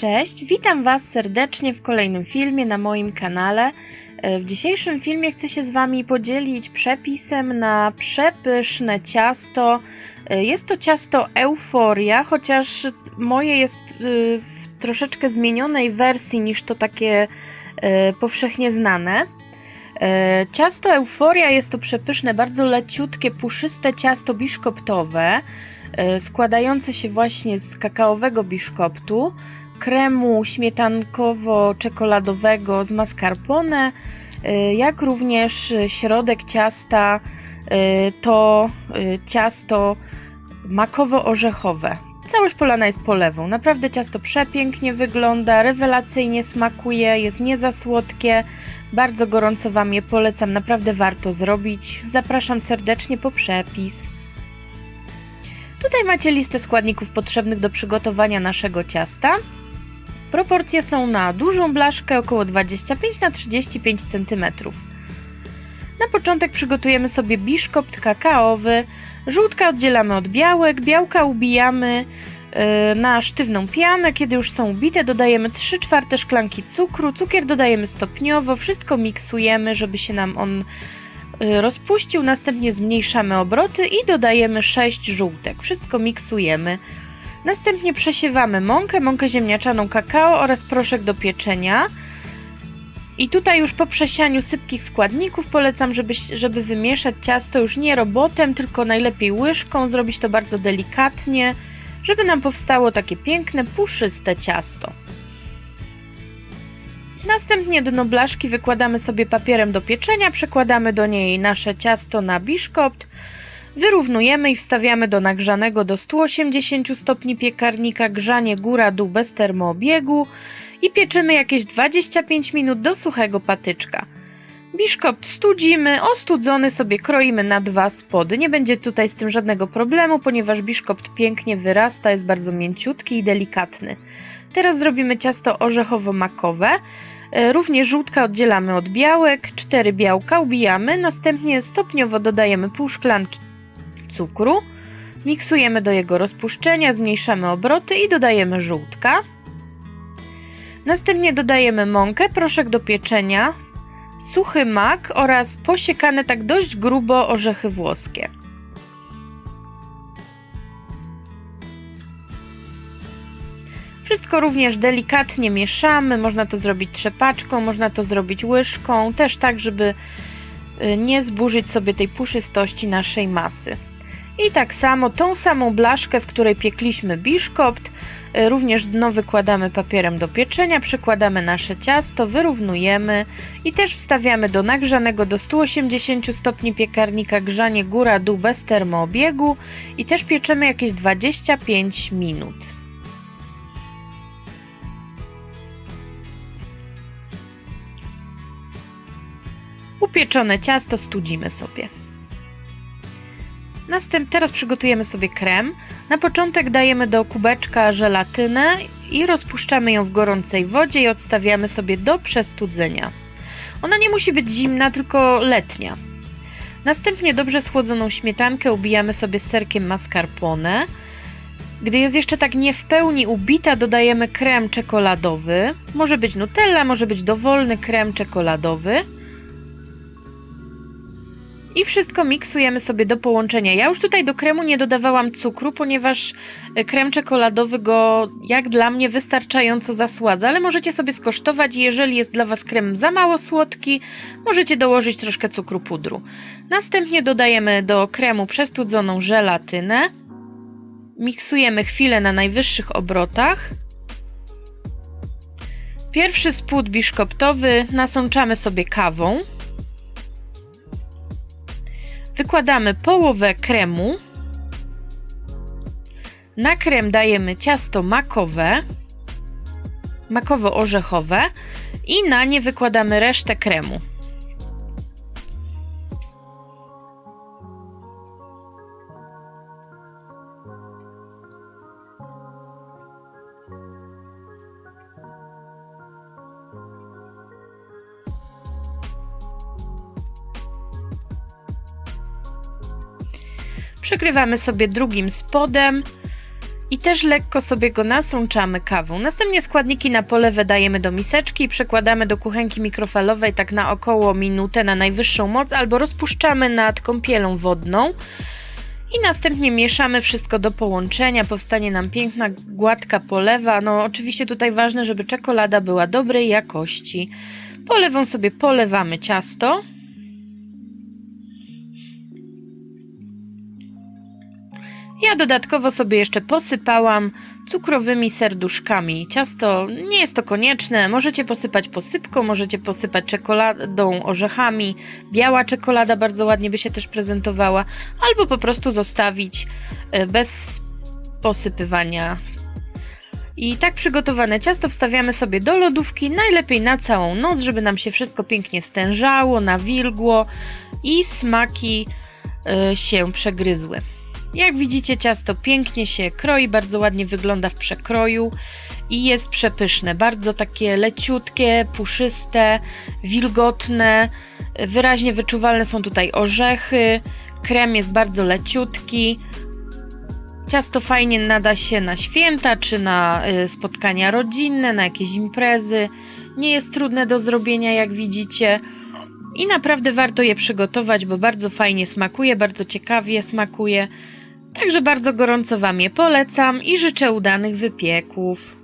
Cześć, witam Was serdecznie w kolejnym filmie na moim kanale. E, W dzisiejszym filmie chcę się z Wami podzielić przepisem na przepyszne ciasto. E, Jest to ciasto Euforia, chociaż moje jest e, w troszeczkę zmienionej wersji niż to takie powszechnie znane. Ciasto Euforia jest to przepyszne, bardzo leciutkie, puszyste ciasto biszkoptowe, składające się właśnie z kakaowego biszkoptu, kremu śmietankowo-czekoladowego z mascarpone, y, jak również środek ciasta y, to y, ciasto makowo-orzechowe. Całość polana jest polewą. Naprawdę ciasto przepięknie wygląda, rewelacyjnie smakuje, jest nie za słodkie. Bardzo gorąco Wam je polecam, naprawdę warto zrobić. Zapraszam serdecznie po przepis. Tutaj macie listę składników potrzebnych do przygotowania naszego ciasta. Proporcje są na dużą blaszkę około 25 na 35 cm. Na początek przygotujemy sobie biszkopt kakaowy. Żółtka oddzielamy od białek, białka ubijamy yy, na sztywną pianę. Kiedy już są ubite, dodajemy 3 czwarte szklanki cukru. Cukier dodajemy stopniowo, wszystko miksujemy, żeby się nam on yy, rozpuścił. Następnie zmniejszamy obroty i dodajemy 6 żółtek. Wszystko miksujemy. Następnie przesiewamy mąkę, mąkę ziemniaczaną kakao oraz proszek do pieczenia. I tutaj już po przesianiu sypkich składników polecam, żeby, żeby wymieszać ciasto już nie robotem, tylko najlepiej łyżką, zrobić to bardzo delikatnie, żeby nam powstało takie piękne, puszyste ciasto. Następnie dno blaszki wykładamy sobie papierem do pieczenia, przekładamy do niej nasze ciasto na biszkopt, Wyrównujemy i wstawiamy do nagrzanego do 180 stopni piekarnika grzanie góra-dół bez termoobiegu i pieczymy jakieś 25 minut do suchego patyczka. Biszkopt studzimy, ostudzony sobie kroimy na dwa spody. Nie będzie tutaj z tym żadnego problemu, ponieważ biszkopt pięknie wyrasta, jest bardzo mięciutki i delikatny. Teraz zrobimy ciasto orzechowo-makowe. E, Również żółtka oddzielamy od białek, cztery białka ubijamy, następnie stopniowo dodajemy pół szklanki cukru. Miksujemy do jego rozpuszczenia, zmniejszamy obroty i dodajemy żółtka. Następnie dodajemy mąkę, proszek do pieczenia, suchy mak oraz posiekane tak dość grubo orzechy włoskie. Wszystko również delikatnie mieszamy, można to zrobić trzepaczką, można to zrobić łyżką, też tak, żeby y, nie zburzyć sobie tej puszystości naszej masy. I tak samo tą samą blaszkę, w której piekliśmy biszkopt, y, również dno wykładamy papierem do pieczenia, przykładamy nasze ciasto, wyrównujemy i też wstawiamy do nagrzanego do 180 stopni piekarnika grzanie góra-dół bez termoobiegu i też pieczemy jakieś 25 minut. Upieczone ciasto studzimy sobie. Następ, teraz przygotujemy sobie krem. Na początek dajemy do kubeczka żelatynę i rozpuszczamy ją w gorącej wodzie i odstawiamy sobie do przestudzenia. Ona nie musi być zimna, tylko letnia. Następnie dobrze schłodzoną śmietankę ubijamy sobie z serkiem mascarpone. Gdy jest jeszcze tak nie w pełni ubita, dodajemy krem czekoladowy. Może być Nutella, może być dowolny krem czekoladowy. I wszystko miksujemy sobie do połączenia. Ja już tutaj do kremu nie dodawałam cukru, ponieważ e, krem czekoladowy go, jak dla mnie, wystarczająco zasładza, ale możecie sobie skosztować. Jeżeli jest dla Was krem za mało słodki, możecie dołożyć troszkę cukru pudru. Następnie dodajemy do kremu przestudzoną żelatynę. Miksujemy chwilę na najwyższych obrotach. Pierwszy spód biszkoptowy nasączamy sobie kawą. Wykładamy połowę kremu. Na krem dajemy ciasto makowe, makowo-orzechowe i na nie wykładamy resztę kremu. Przykrywamy sobie drugim spodem I też lekko sobie go nasączamy kawą. Następnie składniki na polewę dajemy do miseczki i przekładamy do kuchenki mikrofalowej tak na około minutę na najwyższą moc albo rozpuszczamy nad kąpielą wodną. I następnie mieszamy wszystko do połączenia, powstanie nam piękna, gładka polewa. No, oczywiście tutaj ważne, żeby czekolada była dobrej jakości. Polewą sobie polewamy ciasto. Ja dodatkowo sobie jeszcze posypałam cukrowymi serduszkami. Ciasto nie jest to konieczne. Możecie posypać posypką, możecie posypać czekoladą, orzechami. Biała czekolada bardzo ładnie by się też prezentowała, albo po prostu zostawić e, bez posypywania. I tak przygotowane ciasto wstawiamy sobie do lodówki, najlepiej na całą noc, żeby nam się wszystko pięknie stężało, nawilgło i smaki e, się przegryzły. Jak widzicie, ciasto pięknie się kroi, bardzo ładnie wygląda w przekroju i jest przepyszne. Bardzo takie leciutkie, puszyste, wilgotne, wyraźnie wyczuwalne są tutaj orzechy. Krem jest bardzo leciutki. Ciasto fajnie nada się na święta czy na y, spotkania rodzinne, na jakieś imprezy. Nie jest trudne do zrobienia, jak widzicie. I naprawdę warto je przygotować, bo bardzo fajnie smakuje, bardzo ciekawie smakuje. Także bardzo gorąco Wam je polecam i życzę udanych wypieków.